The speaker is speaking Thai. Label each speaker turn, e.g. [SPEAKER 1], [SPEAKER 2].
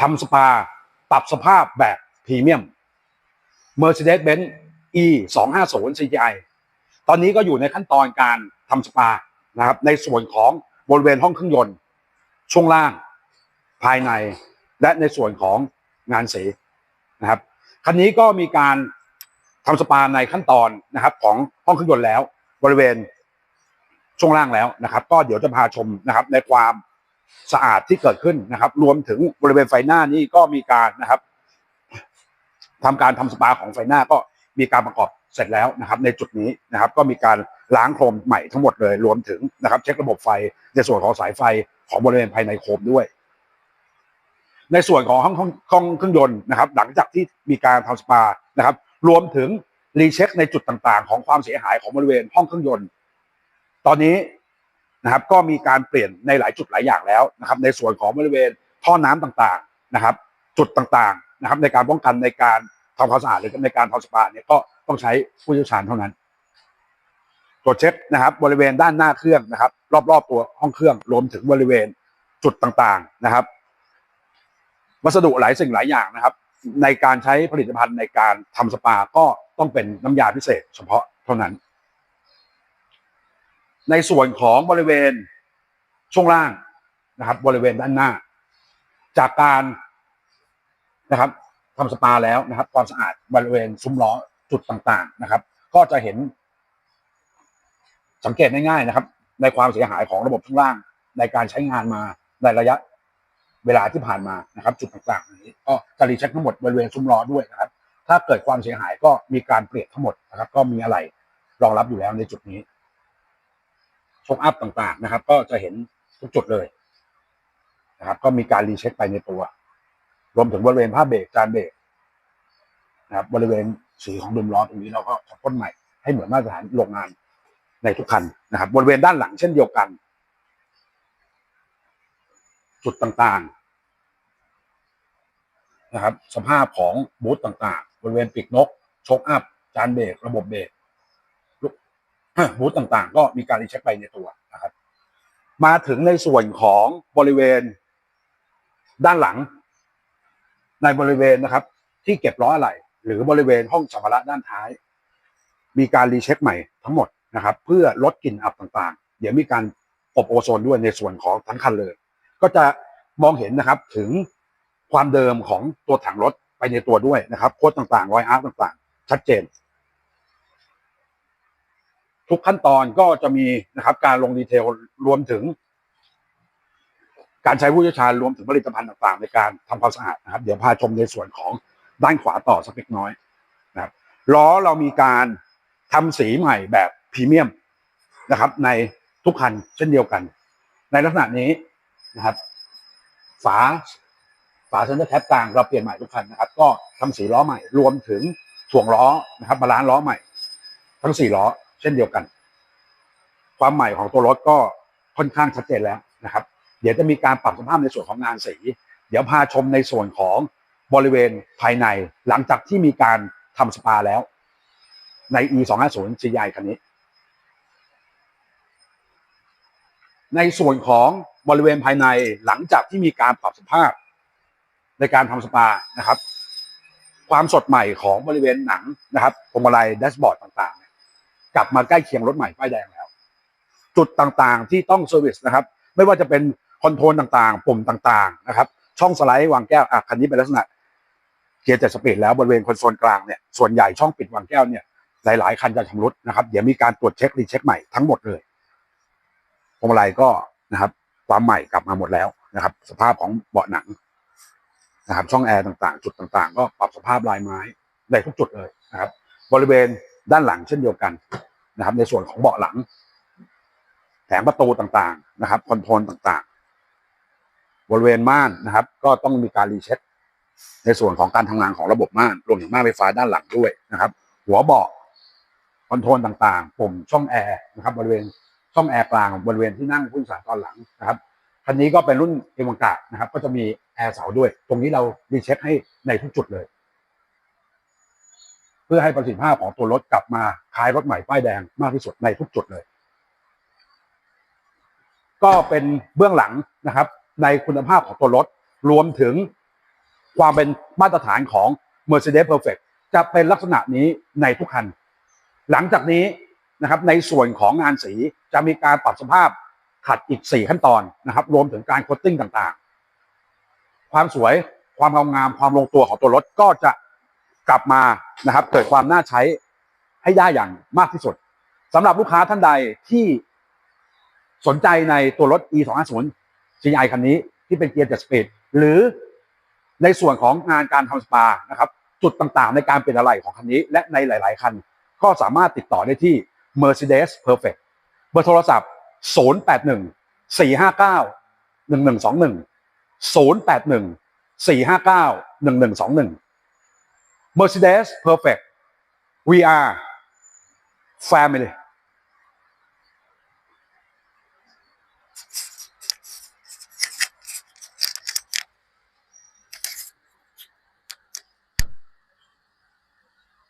[SPEAKER 1] ทำสปา ปรับสภาพแบบพรีเมียม Mercedes-Benz E 2 5 0 CGI ตอนนี้ก็อยู่ในขั้นตอนการทำสปานะครับ ในส่วนของบริเวณห้องเครื่องยนต์ ช่วงล่าง ภายใน และในส่วนของงานสีนะครับคันนี้ก็มีการทำสปาในขั้นตอนนะครับ ของห้องเครื่องยนต์แล้ว บริเวณช่วงล่างแล้วนะครับ ก็เดี๋ยวจะพาชมนะครับ ในความ สะอาดที่เกิดขึ้นนะครับ รวมถึงบริเวณไฟหน้านี่ก็มีการนะครับทำการทำสปาของไฟหน้าก็มีการประกอบเสร็จแล้วนะครับ ในจุดนี้นะครับ ก็มีการล้างโครมใหม่ทั้งหมดเลย รวมถึงนะครับ เช็คระบบไฟในส่วนของสายไฟของบริเวณภายในโคมด้วย ในส่วนของห้องห้องห้องเครื่องยนต์นะครับ หลังจากที่มีการทำสปานะครับ รวมถึงรีเช็คในจุดต่างๆ ของความเสียหายของบริเวณห้องเครื่องยนต์ ตอนนี้ นะครับก็มีการเปลี่ยนในหลายจุดหลายอย่างแล้วนะครับในส่วนของบริเวณท่อน้ำต่างๆนะครับ จุดต่างๆนะครับในการป้องกันในการทำความสะอาดหรือในการทำสปาเนี่ยก็ต้องใช้ผู้เชี่ยวชาญเท่านั้น ตรวจเช็คนะครับ บริเวณด้านหน้าเครื่องนะครับ รอบๆตัวห้องเครื่องรวมถึงบริเวณจุดต่างๆนะครับ วัสดุหลายสิ่งหลายอย่างนะครับ ในการใช้ผลิตภัณฑ์ในการทำสปาก็ต้องเป็นน้ำยาพิเศษ เฉพาะเท่านั้น ในส่วนของบริเวณช่วงล่างนะครับ บริเวณด้านหน้า จากการนะครับทำสปาแล้วนะครับ ความสะอาดบริเวณซุ้มล้อจุดต่างๆนะครับ ก็จะเห็น สังเกตง่ายๆนะครับ ในความเสียหายของระบบช่วงล่าง ในการใช้งานมาในระยะเวลาที่ผ่านมานะครับ จุดต่างๆนี้ก็จะรีเช็คทั้งหมดบริเวณซุ้มล้อด้วยนะครับ ถ้าเกิดความเสียหายก็มีการเปลี่ยนทั้งหมดนะครับ ก็มีอะไรรองรับอยู่แล้วในจุดนี้ ชกอัพต่างๆนะครับ ก็จะเห็นทุกจุดเลยนะครับ ก็มีการรีเช็คไปในตัว รวมถึงบริเวณผ้าเบรกจานเบรกนะครับ บริเวณสีของดุมล้อตรงนี้เราก็จะพ่นใหม่ให้เหมือนมาตรฐานโรงงานในทุกคันนะครับ บริเวณด้านหลังเช่นเดียวกัน จุดต่างๆนะครับ สภาพของบูธต่างๆ บริเวณปีกนกชกอัพ จานเบรกระบบเบรก บูธต่างๆ ก็มีการรีเช็คไปในตัวนะครับ มาถึงในส่วนของบริเวณด้านหลัง ในบริเวณนะครับ ที่เก็บล้ออะไหล่หรือบริเวณห้องสัมภาระด้านท้าย มีการรีเช็คใหม่ทั้งหมดนะครับ เพื่อลดกลิ่นอับต่างๆ เดี๋ยวมีการอบโอโซนด้วยในส่วนของทั้งคันเลย ก็จะมองเห็นนะครับถึงความเดิมของตัวถังรถไปในตัวด้วยนะครับ โค้ดต่างๆ รอยอาร์ตต่างๆ ชัดเจน ทุกขั้นตอนก็จะมีนะครับ การลงดีเทลรวมถึง การใช้ผู้เชี่ยวชาญรวมถึงผลิตภัณฑ์ต่างๆ ในการทำความสะอาดนะครับ เดี๋ยวพาชมในส่วนของด้านขวาต่อสักเล็กน้อยนะครับล้อเรามีการทำสีใหม่แบบพรีเมียมนะครับ ในทุกคันเช่นเดียวกัน ในลักษณะนี้นะครับ ฝาฝาเซนเตอร์แท็บกลางเราเปลี่ยนใหม่ทุกคันนะครับ ก็ทำสีล้อใหม่ รวมถึงถ่วงล้อนะครับบาลานซ์ล้อใหม่ ทั้งสี่ล้อ เช่นเดียวกัน ความใหม่ของตัวรถก็ค่อนข้างชัดเจนแล้วนะครับ เดี๋ยวจะมีการปรับสภาพในส่วนของงานสี เดี๋ยวพาชมในส่วนของบริเวณภายในหลังจากที่มีการทำสปาแล้ว ใน e 2 5 0 CI คันนี้ ในส่วนของบริเวณภายในหลังจากที่มีการปรับสภาพ ในการทำสปานะครับ ความสดใหม่ของบริเวณหนังนะครับพวงมาลัยแดชบอร์ดต่าง กลับมาใกล้เคียงรถใหม่ป้ายแดงแล้ว จุดต่างๆที่ต้องเซอร์วิสนะครับ ไม่ว่าจะเป็นคอนโทรลต่างๆ ปุ่มต่างๆนะครับ ช่องสไลด์วางแก้วอะคันนี้เป็นลักษณะเกียร์เจ็ดสปีดแล้วบริเวณคอนโซลกลางเนี่ยส่วนใหญ่ช่องปิดวางแก้วเนี่ยหลายๆคันจะชำรุดนะครับ เดี๋ยวมีการตรวจเช็ครีเช็คใหม่ทั้งหมดเลยพวงมาลัยก็นะครับ ความใหม่กลับมาหมดแล้วนะครับ สภาพของเบาะหนังนะครับ ช่องแอร์ต่างๆ จุดต่างๆ ก็ปรับสภาพลายไม้ได้ทุกจุดเลยนะครับ บริเวณด้านหลังเช่นเดียวกัน นะครับ ในส่วนของเบาะหลังแผงประตูต่างๆนะครับคอนโทรลต่างๆ บริเวณม่านนะครับ ก็ต้องมีการรีเช็คในส่วนของการทำงานของระบบม่านรวมถึงม่านไฟฟ้าด้านหลังด้วยนะครับ หัวเบาะคอนโทรลต่างๆปุ่มช่องแอร์นะครับ บริเวณช่องแอร์กลางบริเวณที่นั่งผู้โดยสารตอนหลังนะครับคันนี้ก็เป็นรุ่นเอวังกานะครับ ก็จะมีแอร์เสาด้วย ตรงนี้เรารีเช็คให้ในทุกจุดเลย เพื่อให้ประสิทธิภาพของตัวรถกลับมาคล้ายรถใหม่ป้ายแดงมากที่สุดในทุกจุดเลย ก็เป็นเบื้องหลังนะครับ ในคุณภาพของตัวรถรวมถึงความเป็นมาตรฐานของ Mercedes Perfect จะเป็นลักษณะนี้ในทุกคัน หลังจากนี้นะครับในส่วนของงานสีจะมีการปรับสภาพขัดอีก 4 ขั้นตอนนะครับ รวมถึงการโคตติ้งต่างๆ ความสวยความงามงามความลงตัวของตัวรถก็จะ กลับมานะครับ เกิดความน่าใช้ให้ได้อย่างมากที่สุดสำหรับลูกค้าท่านใดที่สนใจในตัวรถ e 2 5 0 CI คันนี้ที่เป็นเกียร์7สปีดหรือในส่วนของงานการทำสปานะครับ จุดต่างๆ ในการเปลี่ยนอะไหล่ของคันนี้ และในหลาย ๆ คัน ก็สามารถติดต่อได้ที่ Mercedes Perfect เบอร์โทรศัพท์ 081 459 1121 081 459 1121 Mercedes Perfect. We are family